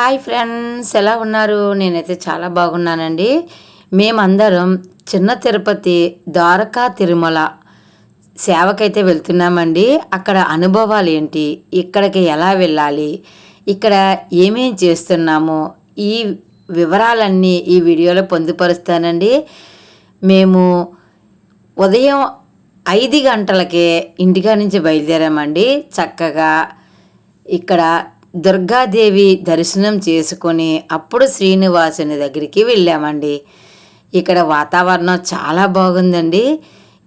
Hi friends ఎలా ఉన్నారు? నేనైతే చాలా బాగున్నానండి. మేమందరం చిన్న తిరుపతి ద్వారకా తిరుమల సేవకైతే వెళ్తున్నామండి. అక్కడ అనుభవాలు ఏంటి? ఇక్కడికి ఎలా వెళ్ళాలి? ఇక్కడ ఏమేం చేస్తున్నాము? ఈ వివరాలన్నీ ఈ వీడియోలో పొందుపరుస్తానండి. మేము ఉదయం ఐదు గంటలకే ఇంటికా నుంచి బయలుదేరామండి. చక్కగా ఇక్కడ దుర్గాదేవి దర్శనం చేసుకొని అప్పుడు శ్రీనివాసుని దగ్గరికి వెళ్ళామండి. ఇక్కడ వాతావరణం చాలా బాగుందండి.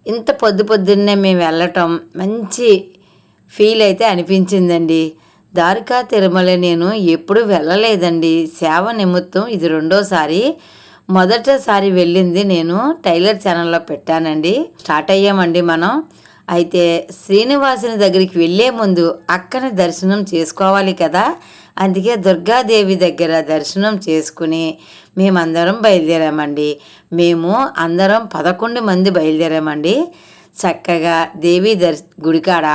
ఇంత పొద్దు పొద్దున్నే మేము వెళ్ళటం మంచి ఫీల్ అయితే అనిపించిందండి. ద్వారకా తిరుమల నేను ఎప్పుడు వెళ్ళలేదండి. సేవ నిమిత్తం ఇది రెండోసారి. మొదటిసారి వెళ్ళింది నేను టైలర్ ఛానల్లో పెట్టానండి. స్టార్ట్ అయ్యామండి మనం. అయితే శ్రీనివాసుని దగ్గరికి వెళ్ళే ముందు అక్కని దర్శనం చేసుకోవాలి కదా? అందుకే దుర్గాదేవి దగ్గర దర్శనం చేసుకుని మేమందరం బయలుదేరామండి. మేము అందరం పదకొండు మంది బయలుదేరామండి. చక్కగా దేవి దర్ గుడికాడ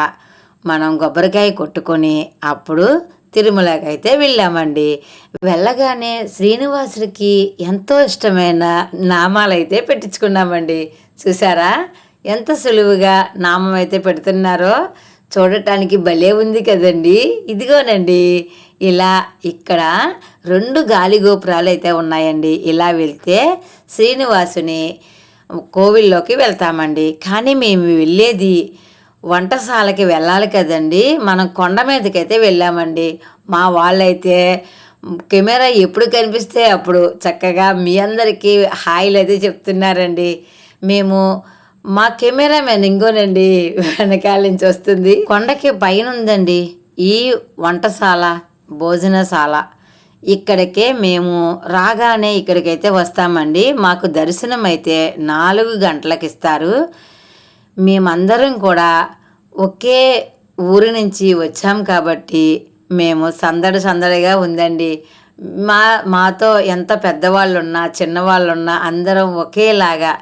మనం కొబ్బరికాయ కొట్టుకొని అప్పుడు తిరుమలకైతే వెళ్ళామండి. వెళ్ళగానే శ్రీనివాసుడికి ఎంతో ఇష్టమైన నామాలైతే పెట్టించుకున్నామండి. చూసారా ఎంత సులువుగా నామం అయితే పెడుతున్నారో చూడటానికి భలే ఉంది కదండి. ఇదిగోనండి ఇలా ఇక్కడ రెండు గాలి గోపురాలు అయితే ఉన్నాయండి. ఇలా వెళ్తే శ్రీనివాసుని కోవిల్లోకి వెళ్తామండి. కానీ మేము వెళ్ళేది వంటశాలకి వెళ్ళాలి కదండి. మనం కొండ మీదకైతే వెళ్ళామండి. మా వాళ్ళైతే కెమెరా ఎప్పుడు కనిపిస్తే అప్పుడు చక్కగా మీ అందరికీ హాయిలు అయితే చెప్తున్నారండి. మేము మా కెమెరామెన్ ఇంకోనండి వెనకాల నుంచి వస్తుంది. కొండకి పైన ఉందండి ఈ వంటశాల భోజనశాల. ఇక్కడికే మేము రాగానే ఇక్కడికైతే వస్తామండి. మాకు దర్శనం అయితే నాలుగు గంటలకు ఇస్తారు మేమందరం కూడా ఒకే ఊరి నుంచి వచ్చాం కాబట్టి మేము సందడి సందడిగా ఉందండి. మా మాతో ఎంత పెద్దవాళ్ళు ఉన్నా చిన్నవాళ్ళు ఉన్నా అందరం ఒకేలాగా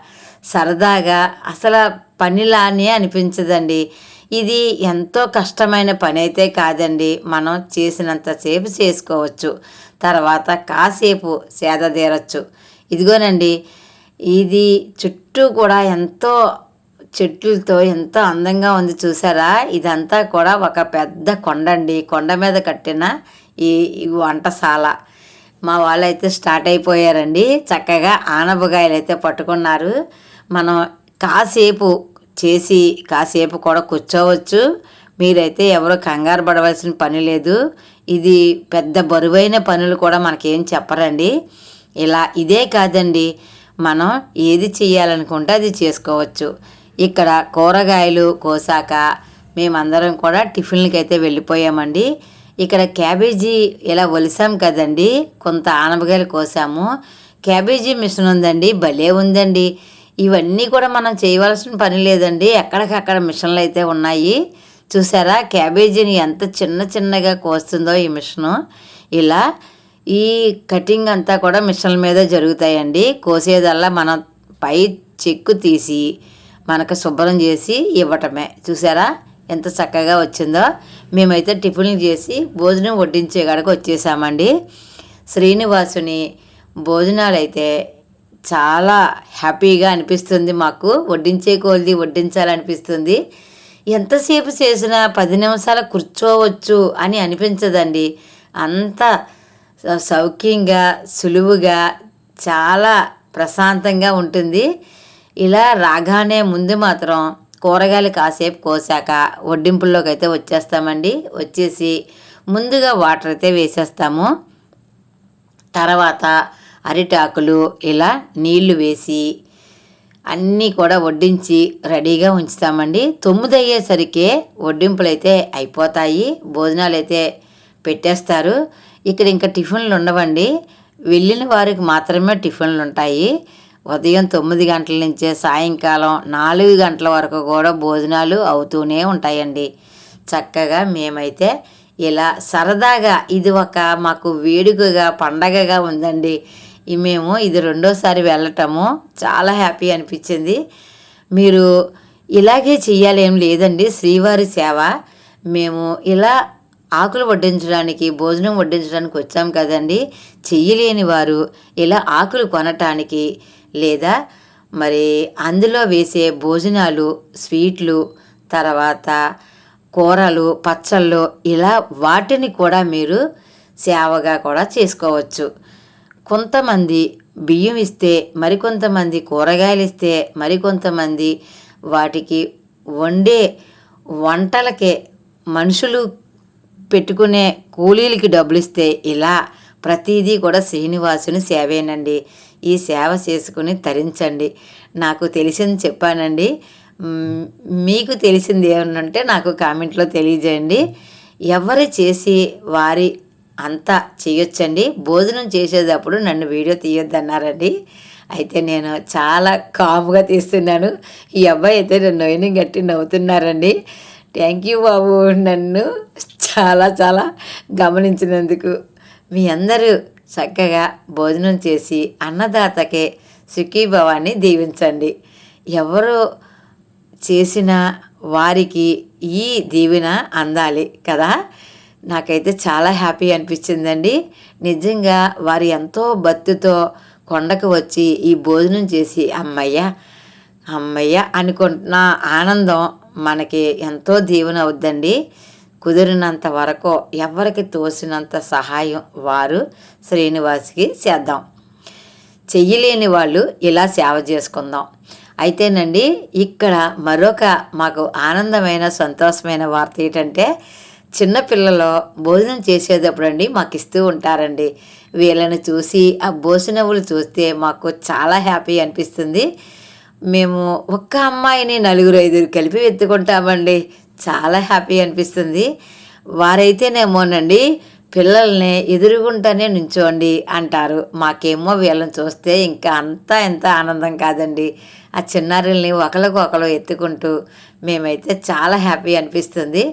సరదాగా అసలు పనిలానే అనిపించదండి. ఇది ఎంతో కష్టమైన పని అయితే కాదండి. మనం చేసినంతసేపు చేసుకోవచ్చు. తర్వాత కాసేపు సేద తీరచ్చు. ఇదిగోనండి ఇది చుట్టూ కూడా ఎంతో చెట్లతో ఎంతో అందంగా ఉంది చూసారా? ఇదంతా కూడా ఒక పెద్ద కొండ అండి కొండ మీద కట్టిన ఈ వంటశాల. మా వాళ్ళైతే స్టార్ట్ అయిపోయారండి. చక్కగా ఆనబకాయలు అయితే పట్టుకున్నారు. మనం కాసేపు చేసి కాసేపు కూడా కూర్చోవచ్చు. మీరైతే ఎవరు కంగారు పడవలసిన పని లేదు. ఇది పెద్ద బరువైన పనులు కూడా మనకేం చెప్పరండి. ఇలా ఇదే కాదండి. మనం ఏది చేయాలనుకుంటే అది చేసుకోవచ్చు. ఇక్కడ కూరగాయలు కోసాక మేమందరం కూడా టిఫిన్లకి అయితే వెళ్ళిపోయామండి. ఇక్కడ క్యాబేజీ ఇలా ఒలిసాం కదండి. కొంత ఆనపకాయలు కోసాము. క్యాబేజీ మిషన్ ఉందండి. భలే ఉందండి. ఇవన్నీ కూడా మనం చేయవలసిన పని లేదండి. ఎక్కడికక్కడ మిషన్లు అయితే ఉన్నాయి. చూసారా? క్యాబేజీని ఎంత చిన్న చిన్నగా కోస్తుందో ఈ మిషను. ఇలా ఈ కటింగ్ అంతా కూడా మిషన్ల మీద జరుగుతాయండి. కోసేదల్లా మనం పై చెక్కు తీసి మనకు శుభ్రం చేసి ఇవ్వటమే. చూసారా? ఎంత చక్కగా వచ్చిందో. మేమైతే టిఫిన్లు చేసి భోజనం వడ్డించే కాడకు వచ్చేసామండి. శ్రీనివాసుని భోజనాలు అయితే చాలా హ్యాపీగా అనిపిస్తుంది మాకు. వడ్డించే కోల్ది వడ్డించాలనిపిస్తుంది. ఎంతసేపు చేసినా పది నిమిషాలు కూర్చోవచ్చు అని అనిపించదండి. అంత సౌఖ్యంగా సులువుగా చాలా ప్రశాంతంగా ఉంటుంది. ఇలా రాగానే ముందు మాత్రం కూరగాయలు కాసేపు కోసాక వడ్డింపుల్లోకి అయితే వచ్చేస్తామండి. వచ్చేసి ముందుగా వాటర్ అయితే వేసేస్తాము. తర్వాత అరిటాకులు ఇలా నీళ్ళు వేసి అన్నీ కూడా వడ్డించి రెడీగా ఉంచుతామండి. తొమ్మిది అయ్యేసరికి వడ్డింపులు అయితే అయిపోతాయి. భోజనాలు అయితే పెట్టేస్తారు. ఇక్కడ ఇంకా టిఫిన్లు ఉండవండి. వెళ్ళిన వారికి మాత్రమే టిఫిన్లు ఉంటాయి. ఉదయం తొమ్మిది గంటల నుంచే సాయంకాలం నాలుగు గంటల వరకు కూడా భోజనాలు అవుతూనే ఉంటాయండి. చక్కగా మేమైతే ఇలా సరదాగా ఇది ఒక మాకు వేడుకగా పండగగా ఉందండి. మేము ఇది రెండోసారి వెళ్ళటము. చాలా హ్యాపీ అనిపించింది. మీరు ఇలాగే చేయాలి ఏం లేదండి. శ్రీవారి సేవ. మేము ఇలా ఆకులు వడ్డించడానికి భోజనం వడ్డించడానికి వచ్చాం కదండి. చెయ్యలేని వారు ఇలా ఆకులు కొనటానికి లేదా మరి అందులో వేసే భోజనాలు స్వీట్లు తర్వాత కూరలు పచ్చళ్ళు ఇలా వాటిని కూడా మీరు సేవగా కూడా చేసుకోవచ్చు. కొంతమంది బియ్యం ఇస్తే మరికొంతమంది కూరగాయలు ఇస్తే మరికొంతమంది వాటికి వండే వంటలకే మనుషులు పెట్టుకునే కూలీలకి డబ్బులు ఇస్తే ఇలా ప్రతిదీ కూడా శ్రీనివాసుని సేవేనండి. ఈ సేవ చేసుకుని తరించండి. నాకు తెలిసింది చెప్పానండి. మీకు తెలిసింది ఏమన్నంటే నాకు కామెంట్లో తెలియజేయండి. ఎవరు చేసి వారి అంతా చేయొచ్చండి భోజనం చేసేటప్పుడు నన్ను వీడియో తీయొద్దన్నారండి. అయితే నేను చాలా కాముగా తీస్తున్నాను. ఈ అబ్బాయి అయితే నన్ను నవ్వుని గట్టి నవ్వుతున్నారండి. థ్యాంక్ యూ బాబు నన్ను చాలా చాలా గమనించినందుకు. మీ అందరూ చక్కగా భోజనం చేసి అన్నదాతకే సుఖీభవాన్ని దీవించండి. ఎవరు చేసిన వారికి ఈ దీవెన అందాలి కదా. నాకైతే చాలా హ్యాపీ అనిపించిందండి. నిజంగా వారు ఎంతో భక్తితో కొండకు వచ్చి ఈ భోజనం చేసి అమ్మయ్య అమ్మయ్య అనుకుంటున్న ఆనందం మనకి ఎంతో దీవెన అవుద్దండి. కుదిరినంత వరకు ఎవరికి తోసినంత సహాయం వారు శ్రీనివాస్కి చేద్దాం. చెయ్యలేని వాళ్ళు ఇలా సేవ చేసుకుందాం. అయితేనండి ఇక్కడ మరొక మాకు ఆనందమైన సంతోషమైన వార్త ఏంటంటే చిన్నపిల్లలు భోజనం చేసేటప్పుడు అండి మాకు ఇస్తూ ఉంటారండి. వీళ్ళని చూసి ఆ భోజనవులు చూస్తే మాకు చాలా హ్యాపీ అనిపిస్తుంది. మేము ఒక్క అమ్మాయిని నలుగురు ఐదుగురు కలిపి ఎత్తుకుంటామండి చాలా హ్యాపీ అనిపిస్తుంది. వారైతేనేమోనండి పిల్లల్ని ఎదురుగుంటానే నుంచోండి అంటారు. మాకేమో వీళ్ళని చూస్తే ఇంకా అంతా ఎంత ఆనందం కాదండి. ఆ చిన్నారుల్ని ఒకరికొకరు ఎత్తుకుంటూ మేమైతే చాలా హ్యాపీ అనిపిస్తుంది.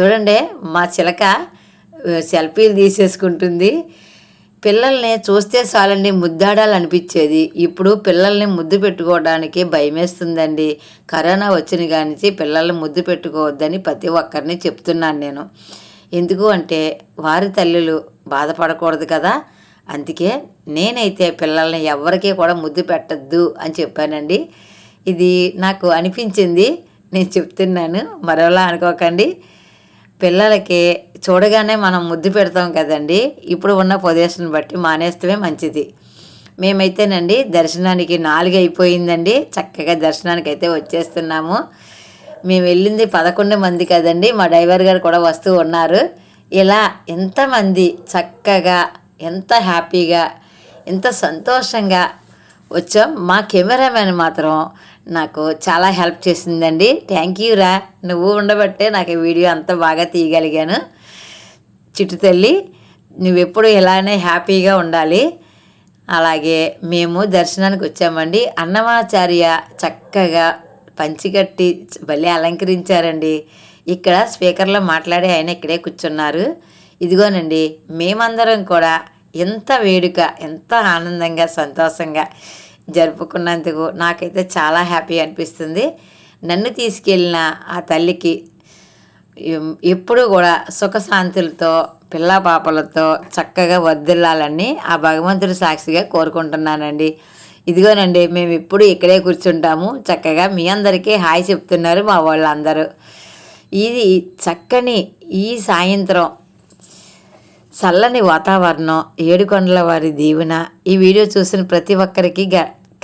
చూడండి మా చిలక సెల్ఫీలు తీసేసుకుంటుంది. పిల్లల్ని చూస్తే చాలండి ముద్దాడాలనిపించేది. ఇప్పుడు పిల్లల్ని ముద్దు పెట్టుకోవడానికి భయమేస్తుందండి. కరోనా వచ్చిన కానించి పిల్లల్ని ముద్దు పెట్టుకోవద్దని ప్రతి ఒక్కరిని చెప్తున్నాను నేను. ఎందుకు అంటే వారి తల్లులు బాధపడకూడదు కదా. అందుకే నేనైతే పిల్లల్ని ఎవరికీ కూడా ముద్దు పెట్టద్దు అని చెప్పానండి. ఇది నాకు అనిపించింది. నేను చెప్తున్నాను. మరోలా అనుకోకండి. పిల్లలకి చూడగానే మనం ముద్దు పెడతాం కదండి. ఇప్పుడు ఉన్న పొజిషన్ బట్టి మానేస్తే మంచిది. మేమైతేనండి దర్శనానికి నాలుగు అయిపోయిందండి. చక్కగా దర్శనానికి అయితే వచ్చేస్తున్నాము. మేము వెళ్ళింది పదకొండు మంది కదండి. మా డ్రైవర్ గారు కూడా వస్తూ ఉన్నారు. ఇలా ఎంతమంది చక్కగా ఎంత హ్యాపీగా ఎంత సంతోషంగా వచ్చాం. మా కెమెరామెన్ మాత్రం నాకు చాలా హెల్ప్ చేసిందండి. థ్యాంక్ యూ రా. నువ్వు ఉండబట్టే నాకు వీడియో అంత బాగా తీయగలిగాను. చిట్టు తల్లి నువ్వెప్పుడు ఇలానే హ్యాపీగా ఉండాలి. అలాగే మేము దర్శనానికి వచ్చామండి. అన్నమాచార్య చక్కగా పంచికట్టి భలే అలంకరించారండి. ఇక్కడ స్పీకర్లో మాట్లాడే ఆయన ఇక్కడే కూర్చున్నారు. ఇదిగోనండి మేమందరం కూడా ఎంత వేడుక ఎంత ఆనందంగా సంతోషంగా జరుపుకున్నందుకు నాకైతే చాలా హ్యాపీ అనిపిస్తుంది. నన్ను తీసుకెళ్ళిన ఆ తల్లికి ఎప్పుడూ కూడా సుఖశాంతులతో పిల్ల పాపలతో చక్కగా వర్దిల్లాలని ఆ భగవంతుడి సాక్షిగా కోరుకుంటున్నానండి. ఇదిగోనండి మేము ఇప్పుడు ఇక్కడే కూర్చుంటాము. చక్కగా మీ అందరికీ హాయ్ చెప్తున్నారు మా వాళ్ళందరూ. ఇది చక్కని ఈ సాయంత్రం చల్లని వాతావరణం ఏడుకొండల వారి దీవెన ఈ వీడియో చూసిన ప్రతి ఒక్కరికి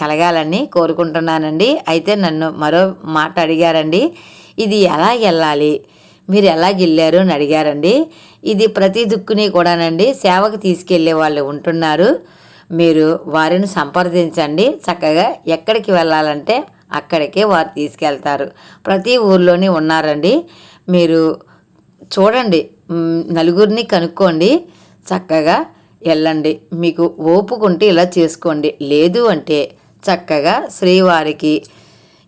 కలగాలని కోరుకుంటున్నానండి. అయితే నన్ను మరో మాట అడిగారండి. ఇది ఎలా వెళ్ళాలి? మీరు ఎలా వెళ్ళారు అని అడిగారండి. ఇది ప్రతి దుక్కుని కూడానండి సేవకు తీసుకెళ్ళే వాళ్ళు ఉంటున్నారు. మీరు వారిని సంప్రదించండి. చక్కగా ఎక్కడికి వెళ్ళాలంటే అక్కడికే వారు తీసుకెళ్తారు. ప్రతి ఊర్లోని ఉన్నారండి. మీరు చూడండి. నలుగురిని కనుక్కోండి. చక్కగా వెళ్ళండి. మీకు ఓపుకుంటే ఇలా చేసుకోండి. లేదు అంటే చక్కగా శ్రీవారికి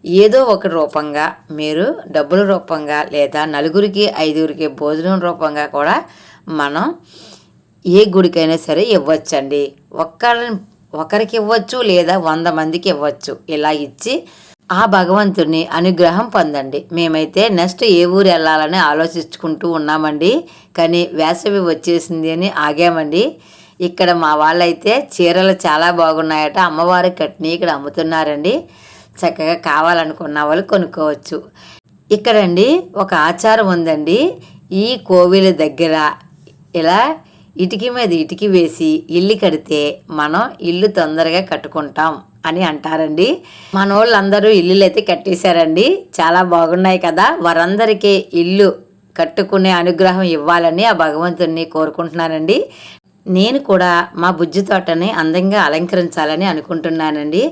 ఏదో ఒక రూపంగా మీరు డబ్బుల రూపంగా లేదా నలుగురికి ఐదుగురికి భోజనం రూపంగా కూడా మనం ఏ గుడికైనా సరే ఇవ్వచ్చండి. ఒక్కరిని ఒకరికి ఇవ్వచ్చు లేదా వంద మందికి ఇవ్వచ్చు. ఇలా ఇచ్చి ఆ భగవంతుని అనుగ్రహం పొందండి. మేమైతే నెక్స్ట్ ఏ ఊరు వెళ్ళాలని ఆలోచించుకుంటూ ఉన్నామండి. కానీ వేసవి వచ్చేసింది అని ఆగామండి. ఇక్కడ మా వాళ్ళైతే చీరలు చాలా బాగున్నాయట అమ్మవారి కట్ని ఇక్కడ అమ్ముతున్నారండి. చక్కగా కావాలనుకున్న వాళ్ళు కొనుక్కోవచ్చు. ఇక్కడండి ఒక ఆచారం ఉందండి. ఈ కోవిల దగ్గర ఇలా ఇటుకి మీద ఇటుకి వేసి ఇల్లు కడితే మనం ఇల్లు తొందరగా కట్టుకుంటాం అని అంటారండి. మన వాళ్ళందరూ ఇల్లులు అయితే కట్టేశారండి. చాలా బాగున్నాయి కదా. వారందరికీ ఇల్లు కట్టుకునే అనుగ్రహం ఇవ్వాలని ఆ భగవంతుడిని కోరుకుంటున్నానండి. నేను కూడా మా బుజ్జి తోటని అందంగా అలంకరించాలని అనుకుంటున్నానండి.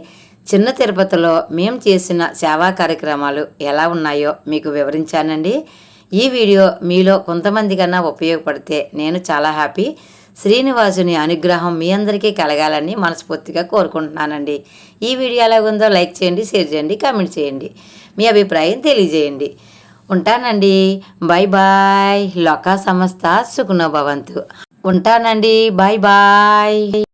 చిన్న తిరుపతిలో మేము చేసిన సేవా కార్యక్రమాలు ఎలా ఉన్నాయో మీకు వివరించానండి. ఈ వీడియో మీలో కొంతమంది కన్నా ఉపయోగపడితే నేను చాలా హ్యాపీ. శ్రీనివాసుని అనుగ్రహం మీ అందరికీ కలగాలని మనస్ఫూర్తిగా కోరుకుంటున్నానండి. ఈ వీడియో ఎలా ఉందో లైక్ చేయండి షేర్ చేయండి కామెంట్ చేయండి. మీ అభిప్రాయం తెలియజేయండి. ఉంటానండి. Bye bye. లోకా సంస్థ సుఖనో భవంతు. ఉంటానండి. Bye bye.